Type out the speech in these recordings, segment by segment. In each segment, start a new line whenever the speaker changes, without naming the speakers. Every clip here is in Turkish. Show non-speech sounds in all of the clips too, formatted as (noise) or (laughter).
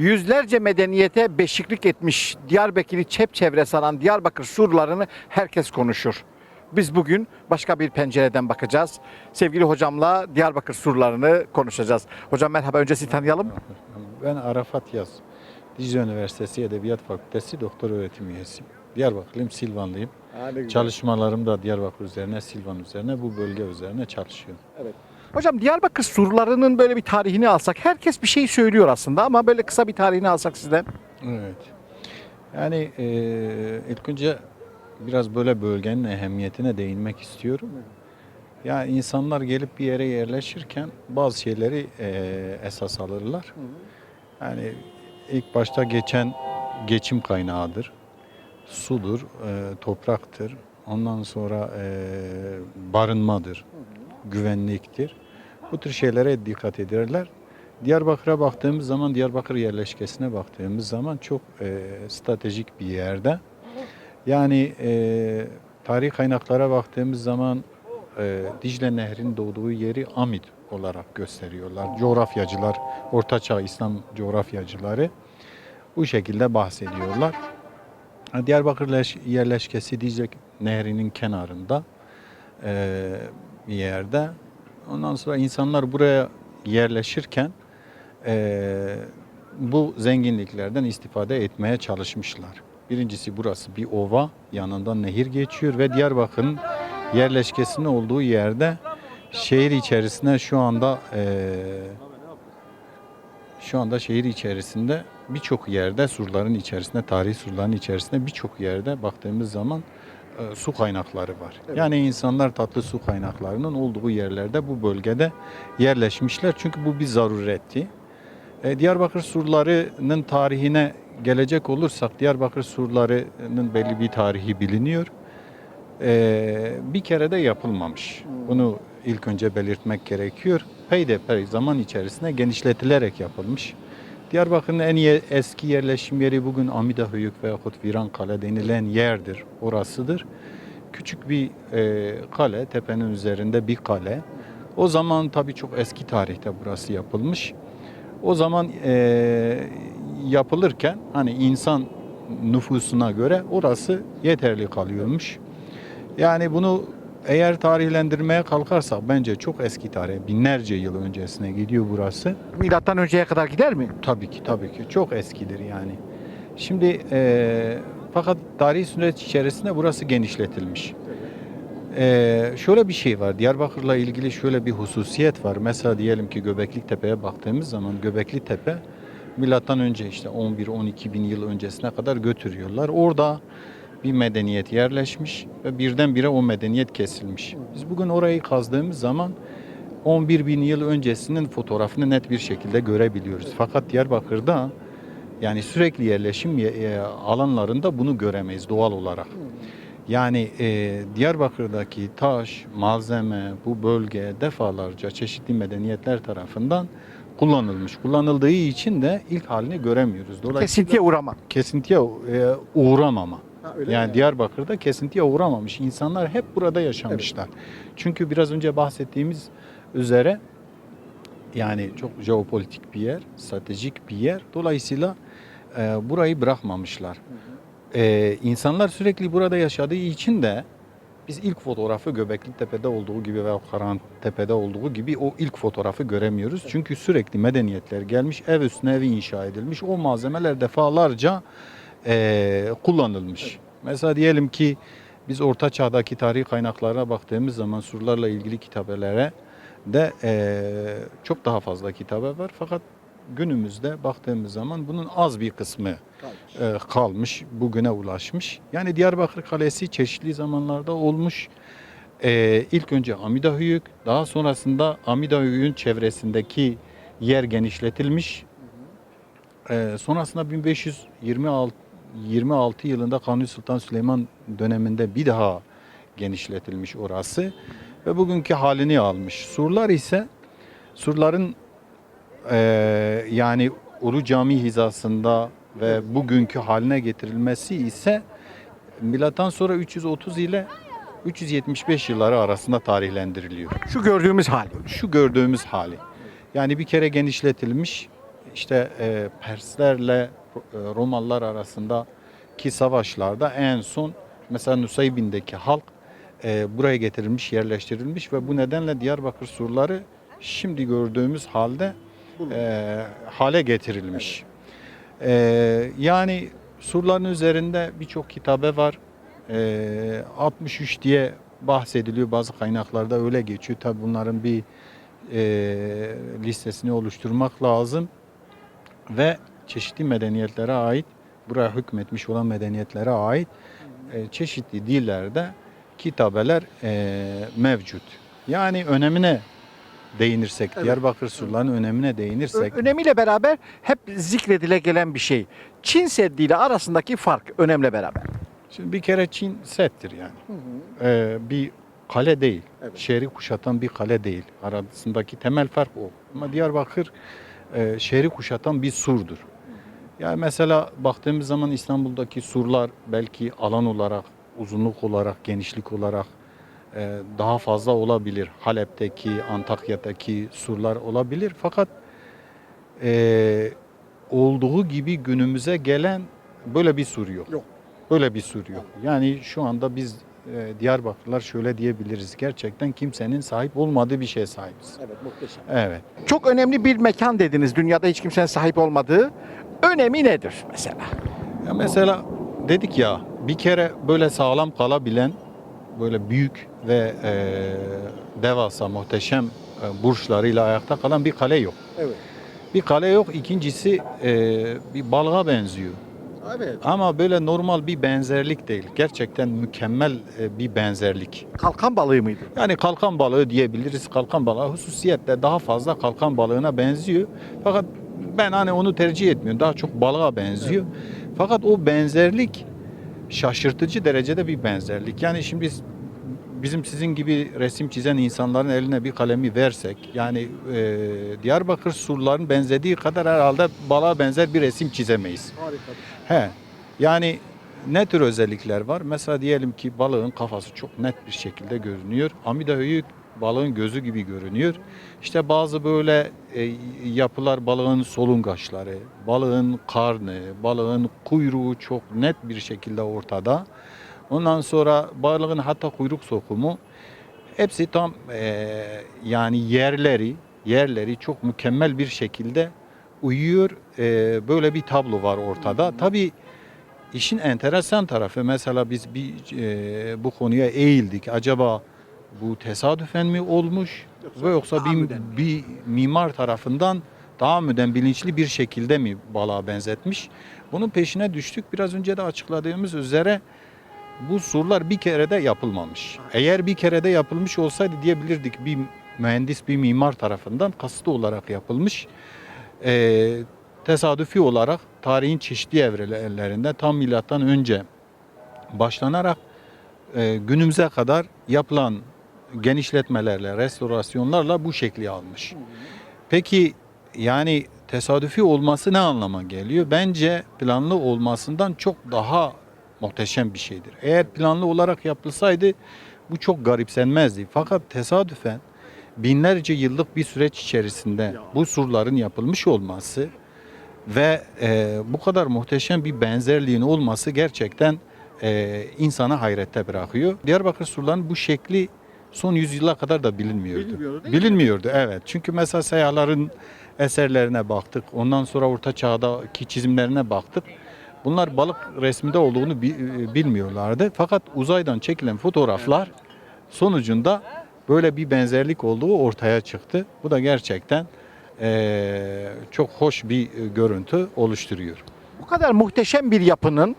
yüzlerce medeniyete beşiklik etmiş Diyarbakır'ı çepçevre saran Diyarbakır surlarını herkes konuşur. Biz bugün başka bir pencereden bakacağız. Sevgili hocamla Diyarbakır surlarını konuşacağız. Hocam merhaba önce sizi tanıyalım.
Ben Arafat Yaz. Dicle Üniversitesi Edebiyat Fakültesi doktor öğretim üyesiyim. Diyarbakırlıyım, Silvanlıyım. Çalışmalarım da Diyarbakır üzerine, Silvan üzerine, bu bölge üzerine çalışıyorum.
Hocam Diyarbakır surlarının böyle bir tarihini alsak herkes bir şey söylüyor aslında ama böyle kısa bir tarihini alsak sizden.
Evet. Yani eee ilk önce biraz böyle bölgenin ehemmiyetine değinmek istiyorum. Ya insanlar gelip bir yere yerleşirken bazı şeyleri eee, esas alırlar. Yani ilk başta geçen geçim kaynağıdır. Sudur, eee, topraktır. Ondan sonra eee, barınmadır, güvenliktir. Bu tür şeylere dikkat ederler. Diyarbakır'a baktığımız zaman, Diyarbakır yerleşkesine baktığımız zaman çok eee, stratejik bir yerde. Yani eee tarih kaynaklara baktığımız zaman eee, Dicle Nehri'nin doğduğu yeri Amid olarak gösteriyorlar. Coğrafyacılar, Ortaçağ İslam coğrafyacıları bu şekilde bahsediyorlar. Diyarbakır leş- yerleşkesi Dicle Nehri'nin kenarında eee, bir yerde. Ondan sonra insanlar buraya yerleşirken eee, bu zenginliklerden istifade etmeye çalışmışlar. Birincisi burası bir ova, yanından nehir geçiyor ve Diyarbakır'ın yerleşkesinin olduğu yerde şehir içerisine şu anda eee, şu anda şehir içerisinde birçok yerde surların içerisinde, tarihi surların içerisinde birçok yerde baktığımız zaman e, su kaynakları var. Yani insanlar tatlı su kaynaklarının olduğu yerlerde bu bölgede yerleşmişler. Çünkü bu bir zaruretti. E, Diyarbakır surlarının tarihine gelecek olursak Diyarbakır surlarının belli bir tarihi biliniyor. E, bir kere de yapılmamış. Bunu ilk önce belirtmek gerekiyor. Peyderpey zaman içerisinde genişletilerek yapılmış. Diyarbakır'ın en ye- eski yerleşim yeri bugün Amidahöyük veyahut Virankale denilen yerdir. Orasıdır. Küçük bir e, kale, tepenin üzerinde bir kale. O zaman tabii çok eski tarihte burası yapılmış. O zaman e, yapılırken hani insan nüfusuna göre orası yeterli kalıyormuş. Yani bunu eğer tarihlendirmeye kalkarsak bence çok eski tarih, binlerce yıl öncesine gidiyor burası.
Milattan önceye kadar gider mi?
Tabii ki tabii ki çok eskidir yani. Şimdi e, fakat tarihi süreç içerisinde burası genişletilmiş. E, şöyle bir şey var. Diyarbakır'la ilgili şöyle bir hususiyet var. Mesela diyelim ki Göbekli Tepe'ye baktığımız zaman Göbekli Tepe milattan önce işte 11-12 bin yıl öncesine kadar götürüyorlar. Orada bir medeniyet yerleşmiş ve birdenbire o medeniyet kesilmiş. Biz bugün orayı kazdığımız zaman 11 bin yıl öncesinin fotoğrafını net bir şekilde görebiliyoruz. Fakat Diyarbakır'da yani sürekli yerleşim ye- e, alanlarında bunu göremeyiz doğal olarak. Yani e, Diyarbakır'daki taş, malzeme, bu bölge defalarca çeşitli medeniyetler tarafından kullanılmış. Kullanıldığı için de ilk halini göremiyoruz. Dolayısıyla
Kesintiye uğrama.
kesintiye e, uğramama. yani Diyarbakır'da kesintiye uğramamış. İnsanlar hep burada yaşamışlar. Çünkü biraz önce bahsettiğimiz üzere yani çok jeopolitik bir yer, stratejik bir yer. Dolayısıyla e, burayı bırakmamışlar. E, insanlar sürekli burada yaşadığı için de biz ilk fotoğrafı Göbekli Tepe'de olduğu gibi veya Karan Tepe'de olduğu gibi o ilk fotoğrafı göremiyoruz. Çünkü sürekli medeniyetler gelmiş, ev üstüne ev inşa edilmiş. O malzemeler defalarca e, kullanılmış. Mesela diyelim ki biz Orta Çağ'daki tarih kaynaklarına baktığımız zaman surlarla ilgili kitabelere de e, çok daha fazla kitabe var. Fakat günümüzde baktığımız zaman bunun az bir kısmı e, kalmış, bugüne ulaşmış. Yani Diyarbakır Kalesi çeşitli zamanlarda olmuş. E, ilk önce Amidahöyük, daha sonrasında Amidahöyük'ün çevresindeki yer genişletilmiş. E, sonrasında 1526 26 yılında Kanuni Sultan Süleyman döneminde bir daha genişletilmiş orası ve bugünkü halini almış. Surlar ise surların e, yani Ulu Cami hizasında ve bugünkü haline getirilmesi ise milattan sonra 330 ile 375 yılları arasında tarihlendiriliyor.
Şu gördüğümüz hal.
Şu gördüğümüz hali. Yani bir kere genişletilmiş işte e, Perslerle Romalılar arasındaki savaşlarda en son mesela Nusaybin'deki halk e, buraya getirilmiş, yerleştirilmiş ve bu nedenle Diyarbakır surları şimdi gördüğümüz halde e, hale getirilmiş. E, yani surların üzerinde birçok kitabe var. E, 63 diye bahsediliyor bazı kaynaklarda öyle geçiyor. Tabi bunların bir e, listesini oluşturmak lazım ve çeşitli medeniyetlere ait buraya hükmetmiş olan medeniyetlere ait e, çeşitli dillerde kitabeler e, mevcut. Yani önemine değinirsek,
Evet.
Diyarbakır surlarının önemine değinirsek,
önemiyle beraber hep zikredile gelen bir şey. Çin Seddi ile arasındaki fark önemle beraber.
şimdi bir kere Çin settir yani. E, bir kale değil,
Evet.
şehri kuşatan bir kale değil. Arasındaki temel fark o. Ama Diyarbakır e, şehri kuşatan bir surdur. Yani mesela baktığımız zaman İstanbul'daki surlar belki alan olarak, uzunluk olarak, genişlik olarak e, daha fazla olabilir. Halep'teki, Antakya'daki surlar olabilir. Fakat e, olduğu gibi günümüze gelen böyle bir sur yok.
Yok.
Böyle bir sur yok. Yani şu anda biz e, Diyarbakırlar şöyle diyebiliriz. Gerçekten kimsenin sahip olmadığı bir şeye sahibiz.
Evet muhteşem.
Evet.
Çok önemli bir mekan dediniz. Dünyada hiç kimsenin sahip olmadığı. Önemi nedir mesela?
Ya mesela dedik ya bir kere böyle sağlam kalabilen böyle büyük ve e, devasa muhteşem e, burçlarıyla ayakta kalan bir kale yok.
Evet.
Bir kale yok. İkincisi e, bir balığa benziyor.
Evet.
Ama böyle normal bir benzerlik değil. Gerçekten mükemmel e, bir benzerlik.
Kalkan balığı mıydı?
Yani kalkan balığı diyebiliriz. Kalkan balığı hususiyetle daha fazla kalkan balığına benziyor. Fakat ben hani onu tercih etmiyorum. Daha çok balığa benziyor. Fakat o benzerlik şaşırtıcı derecede bir benzerlik. Yani şimdi biz- bizim sizin gibi resim çizen insanların eline bir kalemi versek yani e, Diyarbakır surlarının benzediği kadar herhalde balığa benzer bir resim çizemeyiz.
Harika.
He. Yani ne tür özellikler var? Mesela diyelim ki balığın kafası çok net bir şekilde görünüyor. Amida höyük balığın gözü gibi görünüyor. İşte bazı böyle e, yapılar balığın solungaçları, balığın karnı, balığın kuyruğu çok net bir şekilde ortada. Ondan sonra balığın hatta kuyruk sokumu hepsi tam e, yani yerleri yerleri çok mükemmel bir şekilde uyuyor. E, böyle bir tablo var ortada. Tabii işin enteresan tarafı mesela biz bir e, bu konuya eğildik. Acaba bu tesadüfen mi olmuş
Yoksa
ve yoksa bir,
mi?
bir mimar tarafından tahammüden bilinçli bir şekilde mi balığa benzetmiş? Bunun peşine düştük. Biraz önce de açıkladığımız üzere bu surlar bir kere de yapılmamış. Eğer bir kere de yapılmış olsaydı diyebilirdik bir mühendis, bir mimar tarafından kasıtlı olarak yapılmış. Ee, tesadüfi olarak tarihin çeşitli evrelerinde tam milattan önce başlanarak e, günümüze kadar yapılan genişletmelerle, restorasyonlarla bu şekli almış. Peki yani tesadüfi olması ne anlama geliyor? Bence planlı olmasından çok daha muhteşem bir şeydir. Eğer planlı olarak yapılsaydı bu çok garipsenmezdi. Fakat tesadüfen binlerce yıllık bir süreç içerisinde bu surların yapılmış olması ve e, bu kadar muhteşem bir benzerliğin olması gerçekten e, insana hayrette bırakıyor. Diyarbakır surlarının bu şekli son yüzyıla kadar da bilinmiyordu.
Bilinmiyordu değil mi?
Bilinmiyordu evet. Çünkü mesela seyyahların eserlerine baktık. Ondan sonra Orta Çağ'daki çizimlerine baktık. Bunlar balık resminde olduğunu e, bilmiyorlardı. Fakat uzaydan çekilen fotoğraflar sonucunda böyle bir benzerlik olduğu ortaya çıktı. Bu da gerçekten eee, çok hoş bir e, görüntü oluşturuyor.
Bu kadar muhteşem bir yapının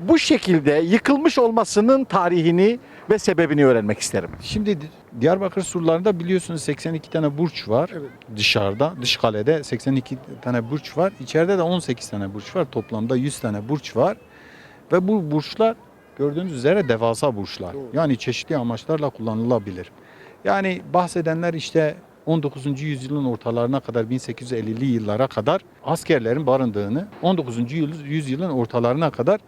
bu şekilde yıkılmış olmasının tarihini ve sebebini öğrenmek isterim.
Şimdi Di- Diyarbakır surlarında biliyorsunuz 82 tane burç var dışarıda. Dış kalede 82 tane burç var. İçeride de 18 tane burç var. Toplamda 100 tane burç var. Ve bu burçlar gördüğünüz üzere devasa burçlar.
Doğru.
Yani çeşitli amaçlarla kullanılabilir. Yani bahsedenler işte 19. yüzyılın ortalarına kadar 1850'li yıllara kadar askerlerin barındığını 19. yüz- yüzyılın ortalarına kadar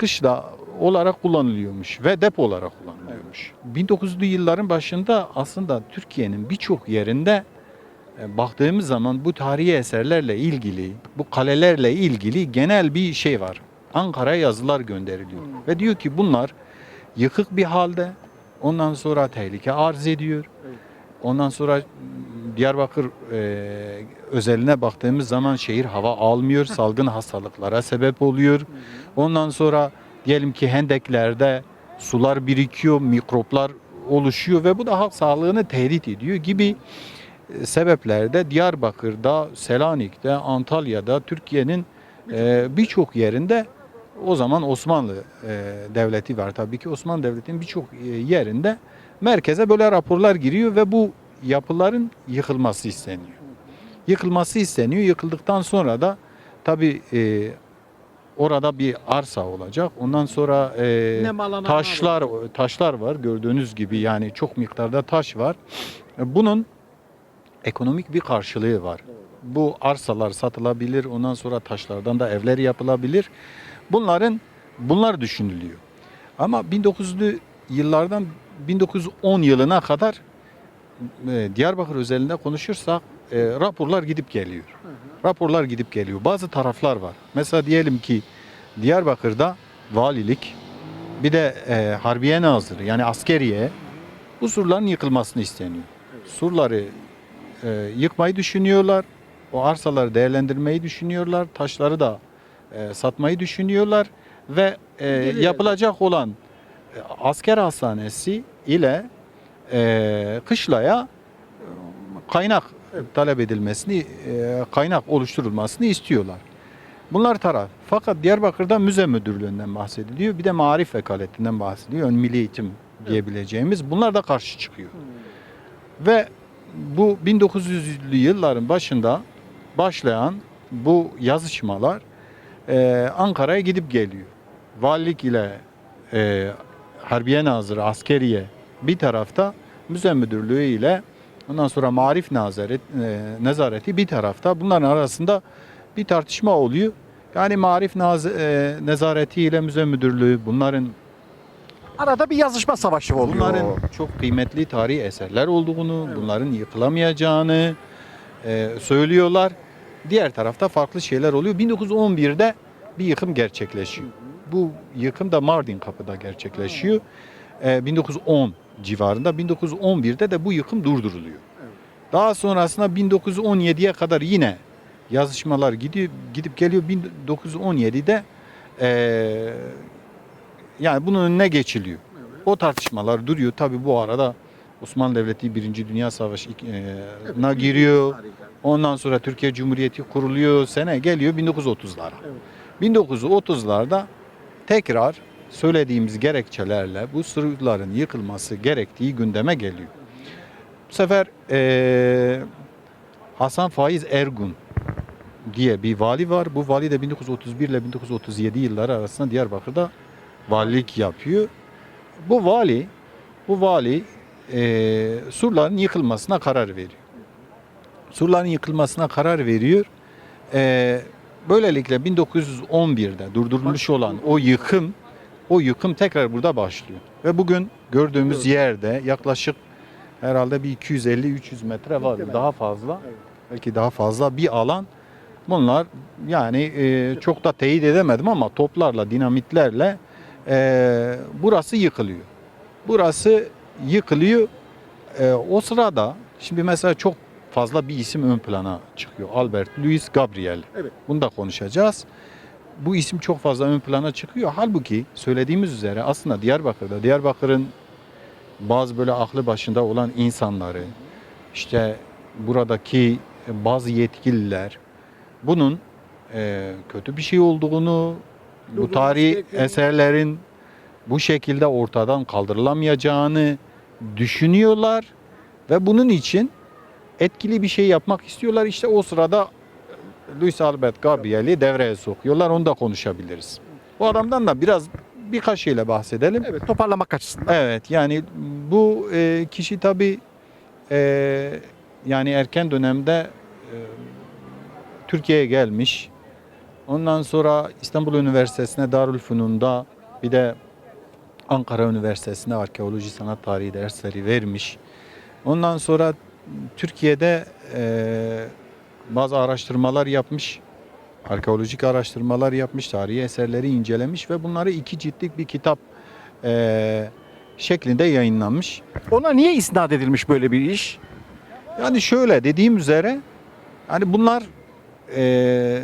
kışla olarak kullanılıyormuş ve depo olarak kullanılıyormuş. 1900'lü yılların başında aslında Türkiye'nin birçok yerinde e, baktığımız zaman bu tarihi eserlerle ilgili, bu kalelerle ilgili genel bir şey var. Ankara'ya yazılar gönderiliyor. Ve diyor ki bunlar yıkık bir halde. Ondan sonra tehlike arz ediyor. Ondan sonra Diyarbakır e, özeline baktığımız zaman şehir hava almıyor, (laughs) salgın hastalıklara sebep oluyor. Ondan sonra diyelim ki hendeklerde sular birikiyor, mikroplar oluşuyor ve bu da halk sağlığını tehdit ediyor gibi e, sebeplerde Diyarbakır'da, Selanik'te, Antalya'da, Türkiye'nin e, birçok yerinde o zaman Osmanlı e, Devleti var tabii ki. Osmanlı Devleti'nin birçok e, yerinde merkeze böyle raporlar giriyor ve bu yapıların yıkılması isteniyor. Yıkılması isteniyor. Yıkıldıktan sonra da tabii e, orada bir arsa olacak. Ondan sonra e, taşlar taşlar var gördüğünüz gibi yani çok miktarda taş var. E, Bunun ekonomik bir karşılığı var. Bu arsalar satılabilir. Ondan sonra taşlardan da evler yapılabilir. Bunların bunlar düşünülüyor. Ama 1900'lü yıllardan 1910 yılına kadar e, Diyarbakır özelinde konuşursak e, raporlar gidip geliyor. Raporlar gidip geliyor. Bazı taraflar var. Mesela diyelim ki Diyarbakır'da valilik bir de e, Harbiye Nazırı yani askeriye bu surların yıkılmasını isteniyor. Surları e, yıkmayı düşünüyorlar. O arsaları değerlendirmeyi düşünüyorlar. Taşları da e, satmayı düşünüyorlar ve e, yapılacak olan e, asker hastanesi ile e, kışlaya e, kaynak talep edilmesini, e, kaynak oluşturulmasını istiyorlar. Bunlar taraf. Fakat Diyarbakır'da müze müdürlüğünden bahsediliyor. Bir de marif vekaletinden bahsediliyor. Ön milli eğitim diyebileceğimiz. Bunlar da karşı çıkıyor. Ve bu 1900'lü yılların başında başlayan bu yazışmalar e, Ankara'ya gidip geliyor. Valilik ile e, Harbiye Nazırı, Askeriye bir tarafta, Müze Müdürlüğü ile ondan sonra Marif Nazaret, e, Nezareti bir tarafta. Bunların arasında bir tartışma oluyor. Yani Marif Naz, e, Nezareti ile Müze Müdürlüğü bunların
Arada bir yazışma savaşı oluyor.
Bunların çok kıymetli tarihi eserler olduğunu, bunların yıkılamayacağını e, söylüyorlar. Diğer tarafta farklı şeyler oluyor. 1911'de bir yıkım gerçekleşiyor. Bu yıkım da Mardin Kapı'da gerçekleşiyor. E, 1910 civarında. 1911'de de bu yıkım durduruluyor. Daha sonrasında 1917'ye kadar yine yazışmalar gidiyor, gidip geliyor. 1917'de e, yani bunun önüne geçiliyor. O tartışmalar duruyor. Tabi bu arada Osmanlı Devleti 1. Dünya Savaşı'na giriyor. Ondan sonra Türkiye Cumhuriyeti kuruluyor. Sene geliyor 1930'lara. 1930'larda tekrar söylediğimiz gerekçelerle bu surların yıkılması gerektiği gündeme geliyor. Bu sefer eee, Hasan Faiz Ergun diye bir vali var. Bu vali de 1931 ile 1937 yılları arasında Diyarbakır'da valilik yapıyor. Bu vali bu vali eee surların yıkılmasına karar veriyor. Surların yıkılmasına karar veriyor. Eee, böylelikle 1911'de durdurulmuş olan o yıkım o yıkım tekrar burada başlıyor. Ve bugün gördüğümüz yerde yaklaşık herhalde bir 250-300 metre var. Daha fazla. Belki daha fazla bir alan. Bunlar yani e, çok da teyit edemedim ama toplarla, dinamitlerle e, burası yıkılıyor. Burası yıkılıyor. E, o sırada şimdi mesela çok fazla bir isim ön plana çıkıyor. Albert Louis Gabriel.
Evet.
Bunu da konuşacağız. Bu isim çok fazla ön plana çıkıyor. Halbuki söylediğimiz üzere aslında Diyarbakır'da, Diyarbakır'ın bazı böyle aklı başında olan insanları, işte buradaki bazı yetkililer bunun e, kötü bir şey olduğunu, bu tarihi eserlerin bu şekilde ortadan kaldırılamayacağını düşünüyorlar ve bunun için etkili bir şey yapmak istiyorlar. İşte o sırada Luis Albert Gabriel'i devreye sokuyorlar. Onu da konuşabiliriz. Bu adamdan da biraz birkaç şeyle bahsedelim.
Evet, toparlamak açısından.
Evet yani bu e, kişi tabi yani erken dönemde e, Türkiye'ye gelmiş. Ondan sonra İstanbul Üniversitesi'ne Darülfünun'da bir de Ankara Üniversitesi'ne arkeoloji sanat tarihi dersleri vermiş. Ondan sonra Türkiye'de e, bazı araştırmalar yapmış, arkeolojik araştırmalar yapmış, tarihi eserleri incelemiş ve bunları iki ciltlik bir kitap e, şeklinde yayınlanmış.
Ona niye isnat edilmiş böyle bir iş?
Yani şöyle dediğim üzere hani bunlar e,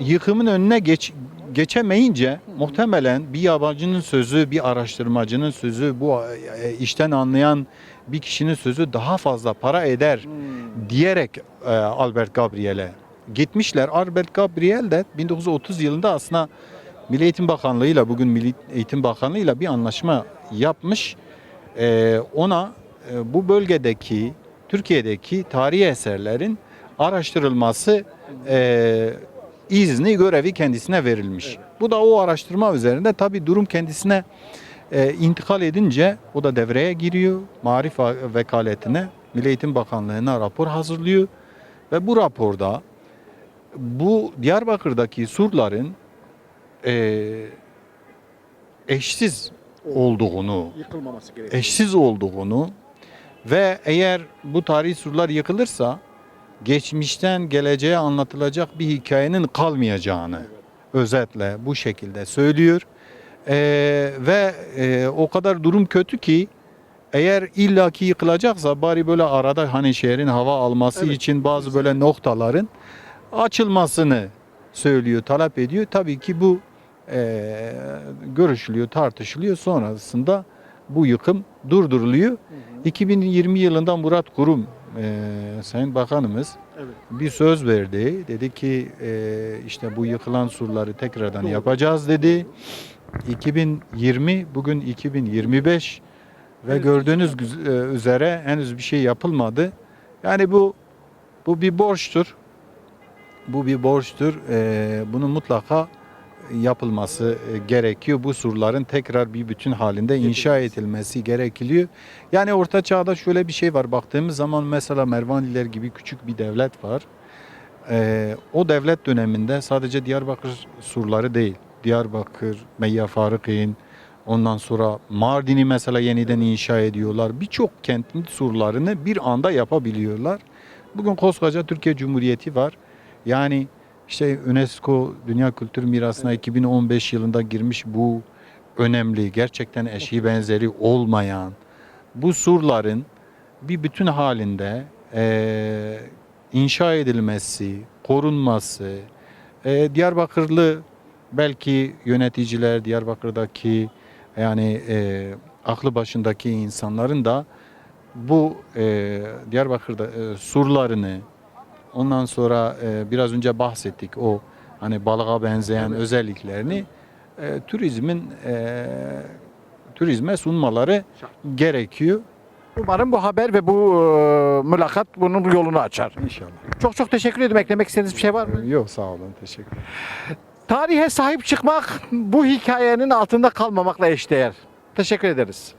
yıkımın önüne geç, geçemeyince muhtemelen bir yabancının sözü, bir araştırmacının sözü, bu e, işten anlayan bir kişinin sözü daha fazla para eder diyerek e, Albert Gabriel'e gitmişler. Albert Gabriel de 1930 yılında aslında Milli Eğitim Bakanlığı ile bugün Milli Eğitim Bakanlığı ile bir anlaşma yapmış. E, ona e, bu bölgedeki Türkiye'deki tarihi eserlerin araştırılması e, izni görevi kendisine verilmiş. Bu da o araştırma üzerinde tabi durum kendisine e, intikal edince o da devreye giriyor. Marif vekaletine Milli Eğitim Bakanlığı'na rapor hazırlıyor ve bu raporda bu Diyarbakır'daki surların e, eşsiz olduğunu,
Yıkılmaması gerekiyor.
eşsiz olduğunu ve eğer bu tarihi surlar yıkılırsa geçmişten geleceğe anlatılacak bir hikayenin kalmayacağını özetle bu şekilde söylüyor. Ee, ve e, o kadar durum kötü ki eğer illaki yıkılacaksa bari böyle arada hani şehrin hava alması
Evet.
için bazı böyle noktaların açılmasını söylüyor, talep ediyor. Tabii ki bu e, görüşülüyor, tartışılıyor. Sonrasında bu yıkım durduruluyor. 2020 yılında Murat Kurum e, Sayın Bakanımız
Evet.
bir söz verdi. Dedi ki e, işte bu yıkılan surları tekrardan
Doğru.
yapacağız dedi. 2020 bugün 2025 ve
Henüz
gördüğünüz e, üzere henüz bir şey yapılmadı. Yani bu bu bir borçtur. Bu bir borçtur. E, bunun mutlaka yapılması e, gerekiyor. Bu surların tekrar bir bütün halinde inşa edilmesi gerekiliyor. Yani Orta Çağ'da şöyle bir şey var. Baktığımız zaman mesela Mervaniler gibi küçük bir devlet var. Ee, o devlet döneminde sadece Diyarbakır surları değil. Diyarbakır, Meyya Farıkîn, ondan sonra Mardin'i mesela yeniden inşa ediyorlar. Birçok kentin surlarını bir anda yapabiliyorlar. Bugün koskoca Türkiye Cumhuriyeti var. Yani işte UNESCO Dünya Kültür Mirası'na 2015 yılında girmiş bu önemli, gerçekten eşi benzeri olmayan bu surların bir bütün halinde eee, inşa edilmesi, korunması, eee, Diyarbakırlı belki yöneticiler, Diyarbakır'daki yani eee, aklı başındaki insanların da bu eee, Diyarbakır'da eee, surlarını ondan sonra eee, biraz önce bahsettik o hani balığa benzeyen
Evet.
özelliklerini eee, turizmin eee, turizme sunmaları gerekiyor.
Umarım bu haber ve bu e, mülakat bunun yolunu açar.
İnşallah.
Çok çok teşekkür ederim. Eklemek istediğiniz bir şey var mı?
Yok sağ olun. Teşekkür
Tarihe sahip çıkmak bu hikayenin altında kalmamakla eşdeğer. Teşekkür ederiz.